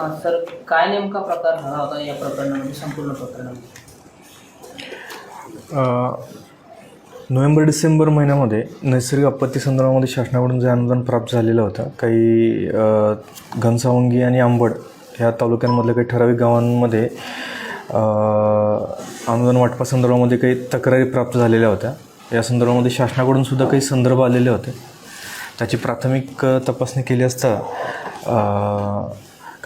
हां सर काय नेमका प्रकार झाला होता या प्रकरणामध्ये संपूर्ण प्रकरणामध्ये? नोव्हेंबर डिसेंबर महिन्यामध्ये नैसर्गिक आपत्ती संदर्भामध्ये शासनाकडून जे अनुदान प्राप्त झालेलं होतं काही अ, घनसावंगी आणि आंबड ह्या तालुक्यांमधल्या काही ठराविक गावांमध्ये अ, अनुदान वाटपासंदर्भामध्ये काही तक्रारी प्राप्त झालेल्या होत्या. या संदर्भामध्ये शासनाकडून सुद्धा काही संदर्भ आलेले होते. त्याची प्राथमिक अ, तपासणी केली असता अ,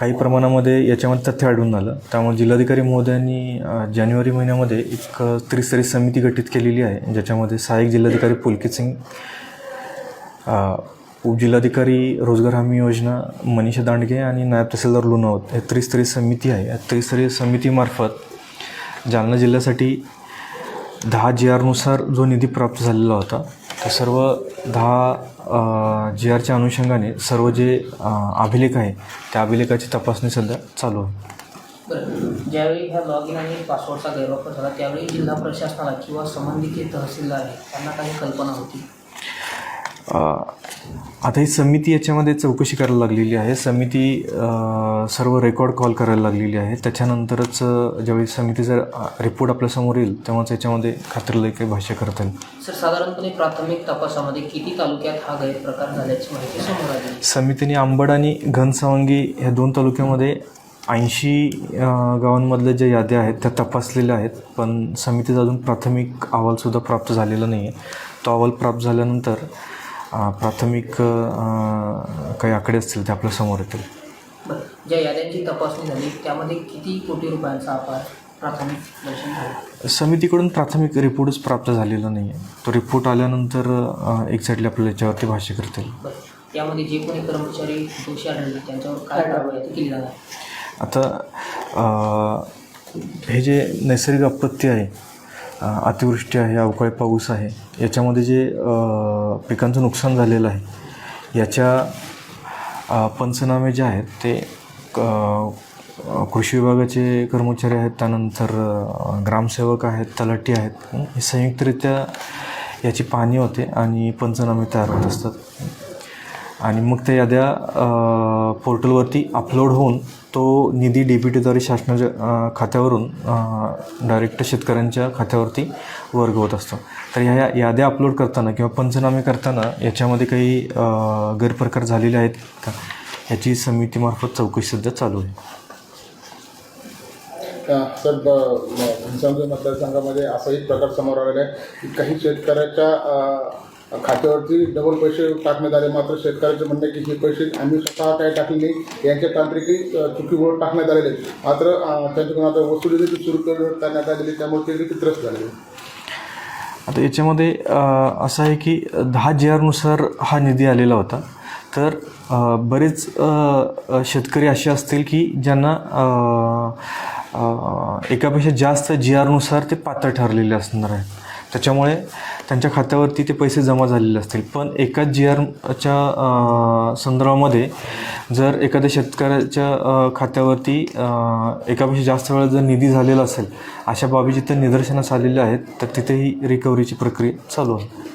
काही प्रमाणामध्ये याच्यामध्ये तथ्य आढळून आलं. त्यामुळे जिल्हाधिकारी महोदयांनी जानेवारी महिन्यामध्ये एक त्रिस्तरीय समिती गठीत केलेली आहे ज्याच्यामध्ये सहाय्यक जिल्हाधिकारी पुलकित सिंग उपजिल्हाधिकारी रोजगार हमी योजना मनीषा दांडगे आणि नायब तहसीलदार लोणावत हे त्रिस्तरीय समिती आहे. या त्रिस्तरीय समितीमार्फत जालना जिल्ह्यासाठी दहा जी आरनुसार जो निधी प्राप्त झालेला होता तो सर्व दहा जी आरच्या अनुषंगाने सर्व जे अभिलेख आहे त्या अभिलेखाची तपासणी सध्या चालू आहे. बरं. ज्यावेळी ह्या लॉग इन आणि पासवर्डचा गैरवापर झाला त्यावेळी जिल्हा प्रशासनाला किंवा संबंधित तहसीलदार आहे त्यांना काही कल्पना होती? आता ही समिती याच्यामध्ये चौकशी करायला लागलेली आहे. समिती सर्व रेकॉर्ड कॉल करायला लागलेली आहे. त्याच्यानंतरच ज्यावेळी समितीचा रिपोर्ट आपल्यासमोर येईल तेव्हाच याच्यामध्ये खात्रीलायक काही भाष्य करता येईल. सर साधारणपणे प्राथमिक तपासामध्ये किती तालुक्यात हा गैरप्रकार झाल्याची माहिती समोर आली. समितीने आंबड आणि घनसावंगी ह्या दोन तालुक्यामध्ये ऐंशी गावांमधल्या ज्या याद्या आहेत त्या तपासलेल्या आहेत. पण समितीचा अजून प्राथमिक अहवालसुद्धा प्राप्त झालेला नाही आहे तो अहवाल प्राप्त झाल्यानंतर प्राथमिक काही आकडे असतील ते आपल्यासमोर येतील. बरं. ज्या याद्यांची तपासणी झाली त्यामध्ये किती कोटी रुपयांचा अपार प्राथमिक दर्शन झालं समितीकडून प्राथमिक रिपोर्टच प्राप्त झालेला नाही आहे. तो रिपोर्ट आल्यानंतर एक्झॅक्टली आपल्याला याच्यावरती भाष्य करता येईल. बरं. यामध्ये जे कोणी कर्मचारी दोषी आढळले त्यांच्यावर काय कारवाई केली जाणार आता हे जे नैसर्गिक आपत्ती आहे अतिवृष्टी आहे अवकाळी पाऊस आहे याच्यामध्ये जे पिकांचं नुकसान झालेलं आहे याच्या पंचनामे जे आहेत ते क- कृषी विभागाचे कर्मचारी आहेत त्यानंतर ग्रामसेवक आहेत तलाठी आहेत हे संयुक्तरित्या याची पाहणी होते आणि पंचनामे तयार होत असतात. आणि मग त्या याद्या पोर्टलवरती अपलोड होऊन तो निधी डी बी टीद्वारे शासनाच्या खात्यावरून डायरेक्ट शेतकऱ्यांच्या खात्यावरती वर्ग होत असतो. तर ह्या याद्या अपलोड करताना किंवा पंचनामे करताना याच्यामध्ये काही गैरप्रकार झालेले आहेत का? याची समितीमार्फत चौकशी सध्या चालू आहे. सर ब- असा एक मतदारसंघामध्ये प्रकार समोर आलेला आहे की काही शेतकऱ्याच्या खात्यावरती डबल पैसे टाकण्यात आले. मात्र शेतकऱ्याचे म्हणणे की हे पैसे आम्ही स्वतः काय टाकले नाही. यांच्या तांत्रिकी अ, चुकीमुळे टाकण्यात आलेले आहेत. मात्र त्यांच्याकडून आता वसुली देखील सुरू करण्यात आलेली त्यामुळे ते देखील त्रस्त झालेले आता याच्यामध्ये असं आहे की दहा जी आरनुसार हा निधी आलेला होता. तर बरेच शेतकरी असे असतील की ज्यांना एकापेक्षा जास्त जी आरनुसार ते पात्र ठरलेले असणार आहेत. त्याच्यामुळे त्यांच्या खात्यावरती ते पैसे जमा झालेले असतील. पण एकाच जी आरच्या संदर्भामध्ये जर एखाद्या शेतकऱ्याच्या खात्यावरती एकापेक्षा जास्त वेळा जर निधी झालेला असेल अशा बाबी जिथे निदर्शनास आलेल्या आहेत तर तिथेही रिकव्हरीची प्रक्रिया चालू आहे.